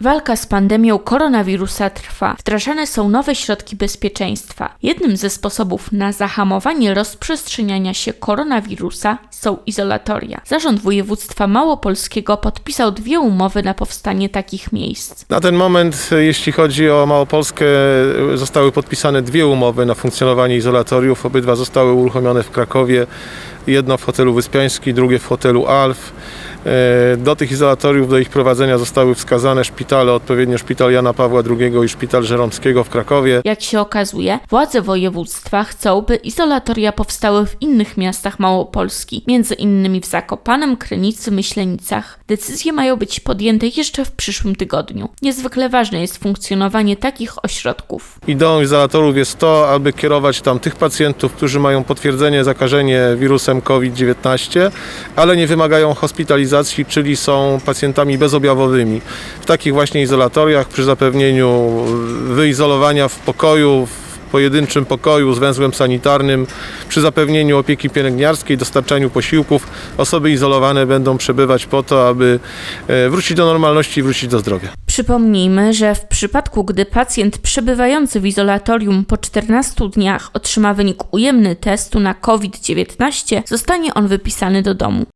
Walka z pandemią koronawirusa trwa. Wdrażane są nowe środki bezpieczeństwa. Jednym ze sposobów na zahamowanie rozprzestrzeniania się koronawirusa są izolatoria. Zarząd województwa małopolskiego podpisał dwie umowy na powstanie takich miejsc. Na ten moment, e, jeśli chodzi o Małopolskę, e, zostały podpisane dwie umowy na funkcjonowanie izolatoriów. Obydwa zostały uruchomione w Krakowie. Jedno w hotelu Wyspiański, drugie w hotelu Alf. E, Do tych izolatoriów, do ich prowadzenia zostały wskazane szpitale, odpowiednio szpital Jana Pawła II i szpital Żeromskiego w Krakowie. Jak się okazuje, władze województwa chcą, by izolatoria powstały w innych miastach Małopolski, między innymi w Zakopanem, Krynicy, Myślenicach. Decyzje mają być podjęte jeszcze w przyszłym tygodniu. Niezwykle ważne jest funkcjonowanie takich ośrodków. Ideą izolatorów jest to, aby kierować tam tych pacjentów, którzy mają potwierdzenie zakażenie wirusem COVID-19, ale nie wymagają hospitalizacji, czyli są pacjentami bezobjawowymi. W takich właśnie izolatoriach przy zapewnieniu wyizolowania w pokoju, pojedynczym pokoju z węzłem sanitarnym, przy zapewnieniu opieki pielęgniarskiej, dostarczaniu posiłków, osoby izolowane będą przebywać po to, aby e, wrócić do normalności i wrócić do zdrowia. Przypomnijmy, że w przypadku, gdy pacjent przebywający w izolatorium po 14 dniach otrzyma wynik ujemny testu na COVID-19, zostanie on wypisany do domu.